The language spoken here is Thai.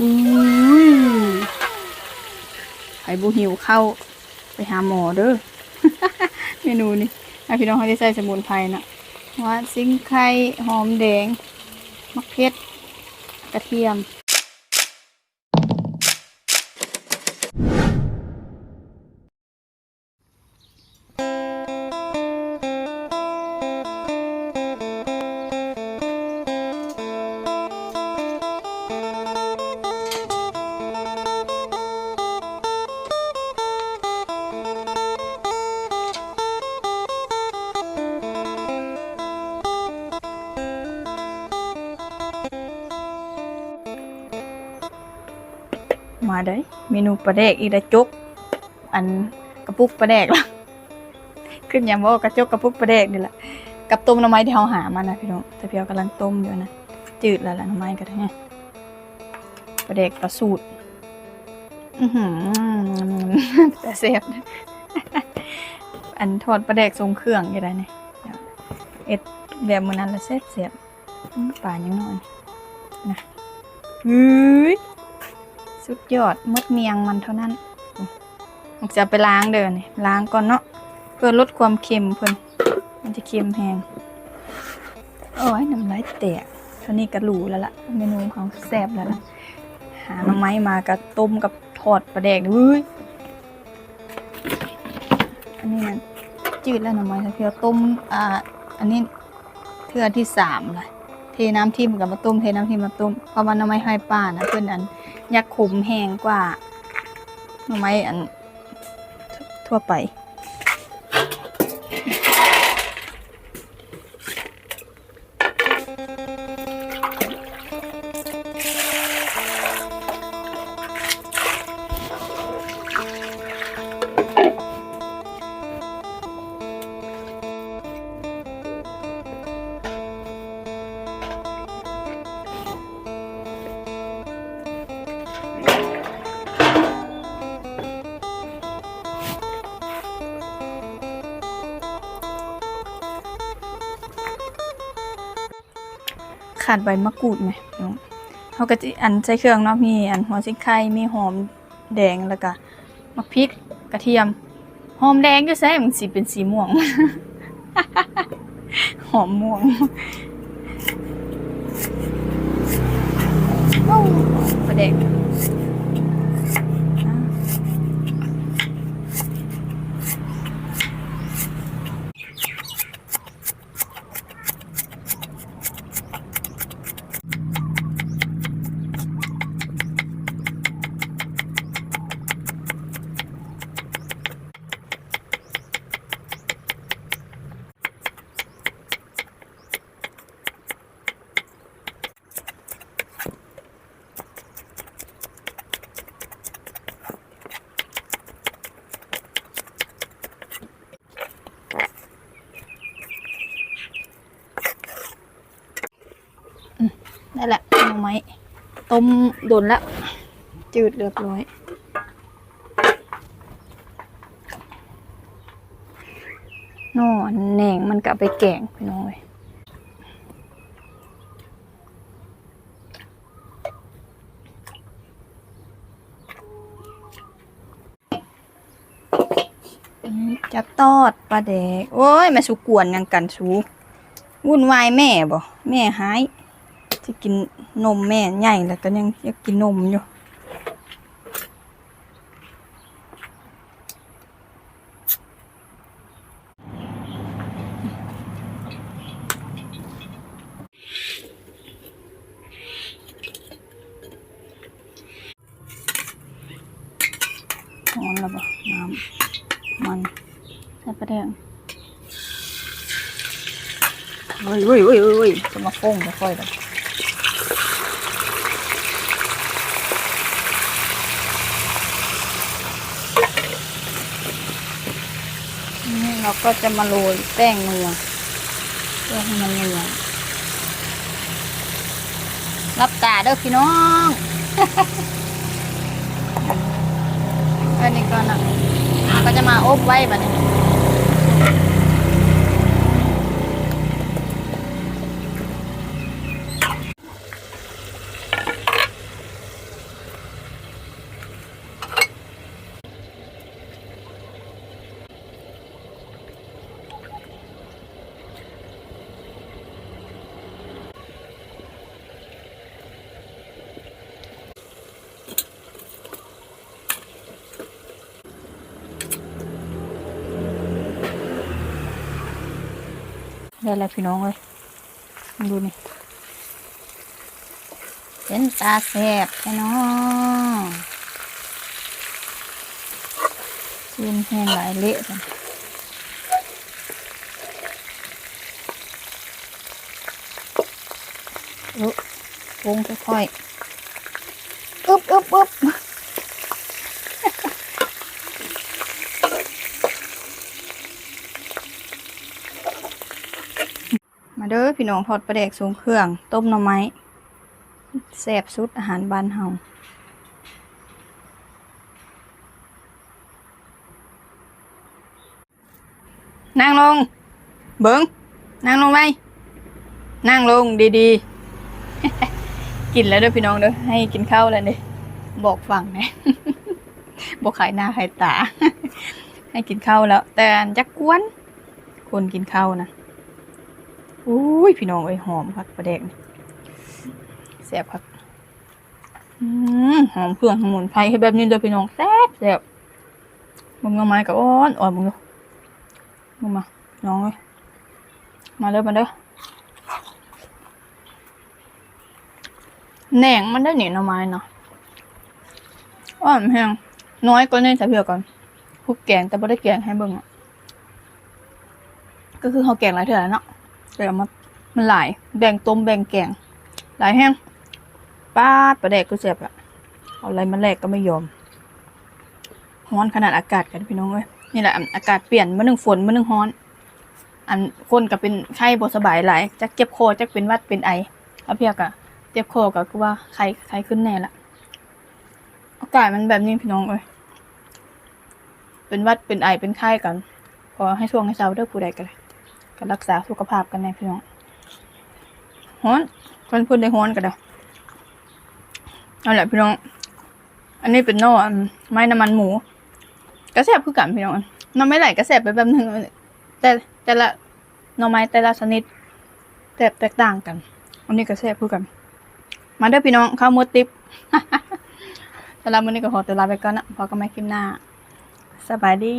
ไผ่บูหิวเข้าไปหาหมอเด้อ เมนูนี้ให้พี่น้องเขาได้ใส่สมุนไพรนะว่าซิงไข่หอมแดงมะเขือกระเทียม มาได้เมนูปลาแดกอีกแล้วจก อันกระปุกปลาแดกละขึ้นยังว่ากระจกกระปุกปลาแดกนี่แหละกับต้มน้ำไม้ที่เราหามานะพี่น้องแต่พี่เอากำลังต้มอยู่นะจืดแล้วละน้ำไม้ก็ได้ไงปลาแดกปลาสูตรอือหือแต่เสียบอันทอดปลาแดกทรงเครื่องอยู่ได้เนี่ยเอ็ดแบบมือนั้นละเสียบเสียบป่ายังนอนนะเฮ้ย สุดยอดมดเมียงมันเท่านั้นจะไปล้างเดินนี่ล้างก่อนเนาะเพื่อลดความเค็มเพิ่นมันจะเค็มแพงโอ้ยน้ำลายแตกเท่านี้ก็หรูแล้วล่ะ เมนูของแซ่บแล้วล่ะ หาน่อไม้มากับต้มกับทอดปลาแดกเฮ้ยอันนี้มันจืดแล้วน่อไม้เพียวต้มอ่าอันนี้เทือที่สามเละเทน้ำทิมกับมาต้มเทน้ำทิมมาต้มเพราะว่าน่อไม้ให้ป้านะเพื่อนอัน ยักขมแห้งกว่าหน่อไม้อันทั่วไป ขาดใบมะกรูดไหมเขาก็จะอันใส่เครื่องเนาะมีอันหัวชิ้นไข่มีหอมแดงแล้วก็มะพริกกระเทียม หอมแดงก็ใส่มันสีเป็นสีม่วง หอมม่วงว้าวประเด็กนั่นแหละหน่อไม้ ต้มโดนละ จืดเรียบร้อย นอนแหน่งมันกลับไปแกงพี่น้อยจะตอดปลาแดก โอ้ยแม่สุกวนยังกันสูวุ่นวายแม่บ่ แม่หาย จะกินนมแม่ใหญ่แล้วก็ยังอยากกินนมอยู่หอมแล้วบ่น้ำมันใส่ปลาแดงเฮ้ยเฮ้ยเฮ้ยเฮ้ยจะมาฟงจะค่อยแบบ เราก็จะมาโรยแป้งนัวเพื่อให้มันนัวรับตาเด้อพี่น้อง อันนี้ก่อนะก็จะมาอบไว้แบบนี้ ได้แล้วพี่น้องเลยดูนี่เป็นตาแสบแค่น้องซีนแห้งหลายเละกันอุ๊บวงค่อยๆอึ๊บอึ๊บอึ๊บ มาเด้อพี่น้องทอดปลาแดกสูงเครื่อง ต้มหน่อไม้แซ่บสุดอาหารบ้านเฮานั่งลง เบิงนั่งลงไหมนั่งลงดีๆ กินแล้วเด้อพี่น้องเด้อให้กินข้าวแล้วเด้บอกฟังนะบอกขายหน้าขายตา ให้กินข้าวแล้ว แต่จักกวน คนกินข้าวนะ อุ้ยพี่น้องเอ้ยหอมครับปลาแดกแซ่บครับหอมเครื่องสมุนไพรให้แบบนี้เด้อพี่น้องแซ่บแซ่บมึงเอาไม้กับอ้อนอ่อนมึงดูมึงมาน้องเอ้ยมาเด้อมาเด้อแหน่งมันได้หนีหน่อไม้เนาะอ่อนแพงน้อยก็เน่ใส่เผื่อก่อนพวกแกงแต่ไม่ได้แกงให้เบิ่งอะก็คือเขาแกงหลายเท่าแล้วเนาะ เดี๋ยวมามันหลาย แบ่งต้มแบ่งแกง หลายแห้งป้าดประแดกก็เจ็บอะเอาอะไรมาแลกก็ไม่ยอมฮ้อนขนาดอากาศกันพี่น้องเอ้ยนี่แหละอากาศเปลี่ยนมื่อหนึ่งฝนมื่อหนึ่งฮ้อน อันคนก็เป็นไข้บ่สบายหลายจักเจ็บคอจักเป็นวัดเป็นไอแล้วเพียกอะเจ็บคอก็คือว่าไข้ไข้ขึ้นแน่ละอากาศมันแบบนี้พี่น้องเอ้ยเป็นวัดเป็นไอเป็นไข้กันขอให้ช่วงให้เช้าเด้อผู้ใดก็ได้ ก็รักษาสุขภาพกันในพี่น้องฮ้อนคนพูดได้ฮ้อนกันเด้อเอาแหละพี่น้อง อันนี้เป็นน่อไม้น้ำมันหมู กระแสบคือกันพี่น้องน้ำไม่ไหลกระแสบไปแบบหนึงแต่แต่ละหน่อไม้แต่ละชนิดแตกแตกต่างกัน อันนี้กระแสบคือกัน มาเด้อพี่น้องข้าวมดติบสำหรับวันนี้ก็ขอตัวลาไปก่อนนะพอกันใหม่คลิปหน้า สบายดี